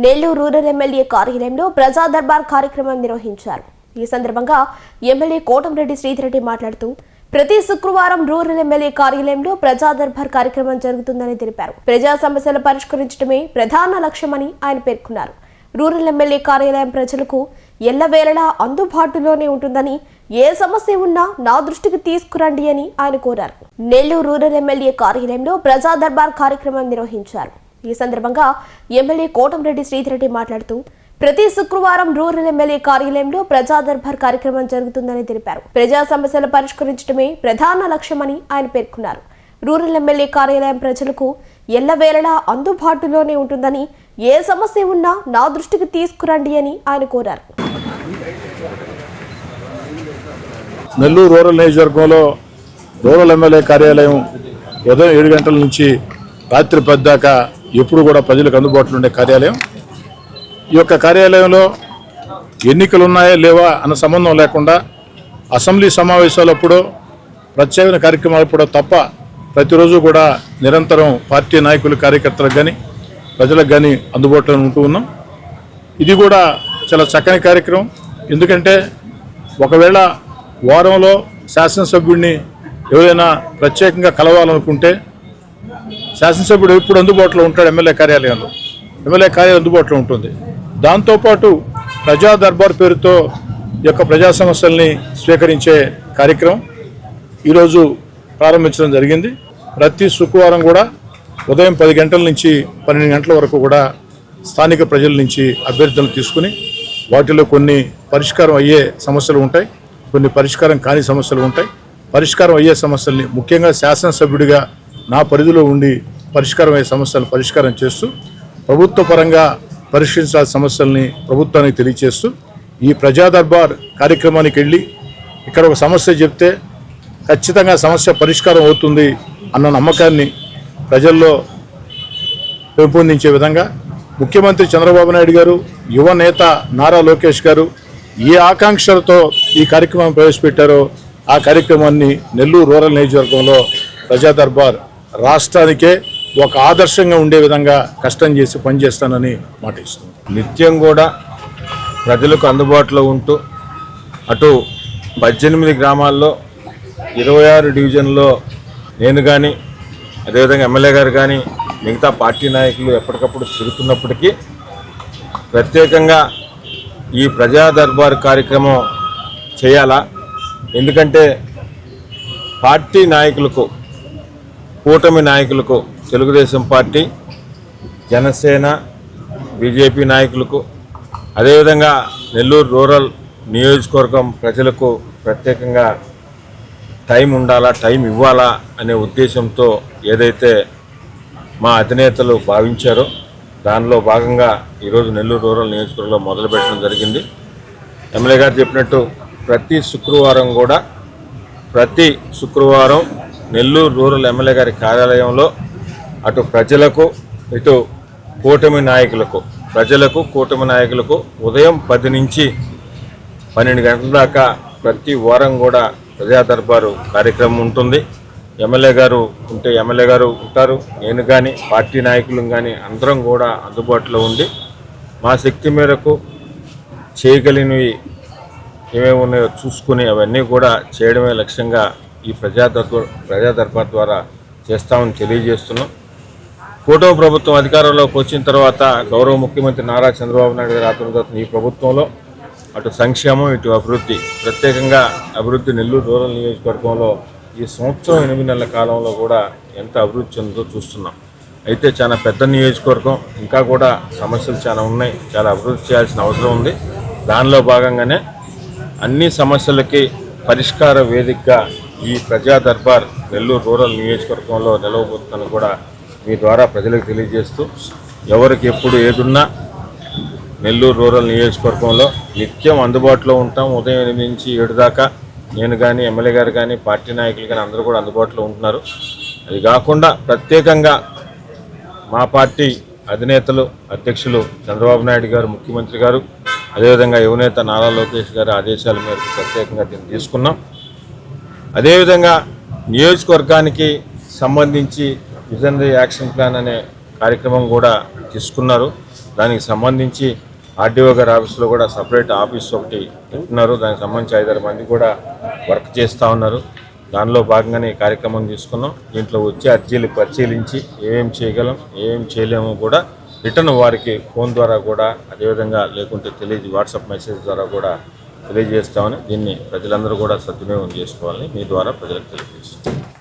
Nellore rural MLA కార్యాలయంలో ప్రజా దర్బార్ కార్యక్రమం నిర్వహించారు. ఈ సందర్భంగా ఎమ్మెల్యే కోటంరెడ్డి శ్రీధరెడ్డి మాట్లాడుతూ ప్రతి శుక్రవారం రూరల్ ఎమ్మెల్యే కార్యాలయంలో ప్రజా దర్బార్ కార్యక్రమం జరుగుతుందని తెలిపారు. ప్రజా సమస్యలు పరిష్కరించడమే ప్రధాన లక్ష్యమని ఆయన పేర్కొన్నారు. రూరల్ ఎమ్మెల్యే కార్యాలయం ప్రజలకు ఎల్లవేళలా అందుబాటులోనే ఉంటుందని ఏ సమస్య ఉన్నా నా దృష్టికి తీసుకురండి అని ఆయన కోరారు. నెల్లూరు రూరల్ ఎమ్మెల్యే కార్యాలయంలో ప్రజా దర్బార్ కార్యక్రమం నిర్వహించారు. ఈ సందర్భంగా ఎమ్మెల్యే కోటంరెడ్డి శ్రీధరెడ్డి మాట్లాడుతూ ప్రతి శుక్రవారం రూరల్ ఎమ్మెల్యే కార్యాలయంలో ప్రజాదర్బార్ కార్యక్రమం జరుగుతుందని తెలిపారు. ప్రజా సమస్యలు పరిష్కరించడమే ప్రధాన లక్ష్యమని ఆయన పేర్కొన్నారు. రూరల్ ఎమ్మెల్యే కార్యాలయం ప్రజలకు ఎల్లవేళలా అందుబాటులోనే ఉంటుందని ఏ సమస్య ఉన్నా నా దృష్టికి తీసుకురండి అని ఆయన కోరారు. నెల్లూరు రూరల్ నియోజకవర్గంలో రూరల్ ఎమ్మెల్యే కార్యాలయం ఉదయం ఏడు గంటల నుంచి రాత్రి పద్దాక ఎప్పుడు కూడా ప్రజలకు అందుబాటులో ఉండే కార్యాలయం. ఈ యొక్క కార్యాలయంలో ఎన్నికలు ఉన్నాయా లేవా అన్న సంబంధం లేకుండా అసెంబ్లీ సమావేశాలప్పుడు ప్రత్యేక కార్యక్రమాలప్పుడు తప్ప ప్రతిరోజు కూడా నిరంతరం పార్టీ నాయకులు కార్యకర్తలకు కానీ ప్రజలకు కానీ అందుబాటులో ఉంటూ ఉన్నాం. ఇది కూడా చాలా చక్కని కార్యక్రమం. ఎందుకంటే ఒకవేళ వారంలో శాసనసభ్యుడిని ఎవరైనా ప్రత్యేకంగా కలవాలనుకుంటే శాసనసభ్యుడు ఎప్పుడు అందుబాటులో ఉంటాడు ఎమ్మెల్యే కార్యాలయంలో. ఎమ్మెల్యే కార్యాలయం అందుబాటులో ఉంటుంది. దాంతోపాటు ప్రజా దర్బార్ పేరుతో ఈ యొక్క ప్రజా సమస్యల్ని స్వీకరించే కార్యక్రమం ఈరోజు ప్రారంభించడం జరిగింది. ప్రతి శుక్రవారం కూడా ఉదయం పది గంటల నుంచి పన్నెండు గంటల వరకు కూడా స్థానిక ప్రజల నుంచి అభ్యర్థులను తీసుకుని వాటిలో కొన్ని పరిష్కారం అయ్యే సమస్యలు ఉంటాయి. కొన్ని పరిష్కారం కాని సమస్యలు ఉంటాయి. పరిష్కారం అయ్యే సమస్యల్ని ముఖ్యంగా శాసనసభ్యుడిగా నా పరిధిలో ఉండి పరిష్కారమయ్యే సమస్యలు సమస్యలను పరిష్కారం చేస్తూ ప్రభుత్వ పరంగా పరిష్కరించాల్సిన సమస్యల్ని ప్రభుత్వానికి తెలియచేస్తూ ఈ ప్రజా దర్బార్ కార్యక్రమానికి వెళ్ళి ఇక్కడ ఒక సమస్య చెప్తే ఖచ్చితంగా సమస్య పరిష్కారం అవుతుంది అన్న నమ్మకాన్ని ప్రజల్లో పెంపొందించే విధంగా ముఖ్యమంత్రి చంద్రబాబు నాయుడు గారు యువ నేత నారా లోకేష్ గారు ఏ ఆకాంక్షలతో ఈ కార్యక్రమం ప్రవేశపెట్టారో ఆ కార్యక్రమాన్ని నెల్లూరు రూరల్ నియోజకవర్గంలో ప్రజా దర్బార్ రాష్ట్రానికే ఒక ఆదర్శంగా ఉండే విధంగా కష్టం చేసి పనిచేస్తానని మాట ఇస్తుంది. నిత్యం కూడా ప్రజలకు అందుబాటులో ఉంటూ అటు పద్దెనిమిది గ్రామాల్లో ఇరవై ఆరు డివిజన్లో నేను కానీ అదేవిధంగా ఎమ్మెల్యే గారు కానీ మిగతా పార్టీ నాయకులు ఎప్పటికప్పుడు తిరుగుతున్నప్పటికీ ప్రత్యేకంగా ఈ ప్రజా దర్బార్ కార్యక్రమం చేయాలా? ఎందుకంటే పార్టీ నాయకులకు కూటమి నాయకులకు తెలుగుదేశం పార్టీ జనసేన బీజేపీ నాయకులకు అదేవిధంగా నెల్లూరు రూరల్ నియోజకవర్గం ప్రజలకు ప్రత్యేకంగా టైం ఉండాలా టైం ఇవ్వాలా అనే ఉద్దేశంతో ఏదైతే మా అధినేతలు భావించారో దానిలో భాగంగా ఈరోజు నెల్లూరు రూరల్ నియోజకవర్గంలో మొదలుపెట్టడం జరిగింది. ఎమ్మెల్యే గారు చెప్పినట్టు ప్రతి శుక్రవారం కూడా ప్రతి శుక్రవారం నెల్లూరు రూరల్ ఎమ్మెల్యే గారి కార్యాలయంలో అటు ప్రజలకు ఇటు కూటమి నాయకులకు ప్రజలకు కూటమి నాయకులకు ఉదయం పది నుంచి పన్నెండు గంటల దాకా ప్రతి వారం కూడా ప్రజా దర్బారు కార్యక్రమం ఉంటుంది. ఎమ్మెల్యే గారు ఉంటే ఎమ్మెల్యే గారు ఉంటారు. నేను కానీ పార్టీ నాయకులు కానీ అందరం కూడా అందుబాటులో ఉండి మా శక్తి మేరకు చేయగలిగినవి ఏమేమి ఉన్నాయో చూసుకుని అవన్నీ కూడా చేయడమే లక్ష్యంగా ఈ ప్రజా దర్బార్ ప్రజా దర్బార్ ద్వారా చేస్తామని తెలియజేస్తున్నాం. కూటమి ప్రభుత్వం అధికారంలోకి వచ్చిన తర్వాత గౌరవ ముఖ్యమంత్రి నారా చంద్రబాబు నాయుడు గారి ఆధ్వర్యంలో ఈ ప్రభుత్వంలో అటు సంక్షేమం ఇటు అభివృద్ధి. ప్రత్యేకంగా అభివృద్ధి నెల్లూరు రూరల్ నియోజకవర్గంలో ఈ సంవత్సరం ఎనిమిది నెలల కాలంలో కూడా ఎంత అభివృద్ధి చెందుతో చూస్తున్నాం. అయితే చాలా పెద్ద నియోజకవర్గం ఇంకా కూడా సమస్యలు చాలా ఉన్నాయి. చాలా అభివృద్ధి చేయాల్సిన అవసరం ఉంది. దానిలో భాగంగానే అన్ని సమస్యలకి పరిష్కార వేదికగా ఈ ప్రజా దర్బార్ నెల్లూరు రూరల్ నియోజకవర్గంలో నిలవబోతుందని కూడా మీ ద్వారా ప్రజలకు తెలియజేస్తూ ఎవరికి ఎప్పుడు ఏదున్నా నెల్లూరు రూరల్ నియోజకవర్గంలో నిత్యం అందుబాటులో ఉంటాం. ఉదయం ఎనిమిది నుంచి ఏడు దాకా నేను కానీ ఎమ్మెల్యే గారు కానీ పార్టీ నాయకులు కానీ అందరూ కూడా అందుబాటులో ఉంటున్నారు. అది కాకుండా ప్రత్యేకంగా మా పార్టీ అధినేతలు అధ్యక్షులు చంద్రబాబు నాయుడు గారు ముఖ్యమంత్రి గారు అదేవిధంగా యువనేత నారా లోకేష్ గారి ఆదేశాల మేరకు ప్రత్యేకంగా దీన్ని తీసుకున్నాం. అదేవిధంగా నియోజకవర్గానికి సంబంధించి విజనరీ యాక్షన్ ప్లాన్ అనే కార్యక్రమం కూడా తీసుకున్నారు. దానికి సంబంధించి ఆర్డీఓ గారి ఆఫీస్లో కూడా సపరేట్ ఆఫీస్ ఒకటి పెట్టున్నారు. దానికి సంబంధించి ఐదారు మంది కూడా వర్క్ చేస్తూ ఉన్నారు. దానిలో భాగంగానే ఈ కార్యక్రమం తీసుకున్నాం. దీంట్లో వచ్చి అర్జీలు పరిశీలించి ఏమేం చేయగలం ఏమేం చేయలేము కూడా రిటర్న్ వారికి ఫోన్ ద్వారా కూడా అదేవిధంగా లేకుంటే తెలియజే వాట్సాప్ మెసేజ్ ద్వారా కూడా తెలియజేస్తామని దీన్ని ప్రజలందరూ కూడా సద్వినియోగం చేసుకోవాలని మీ ద్వారా ప్రజలకు తెలియజేస్తాం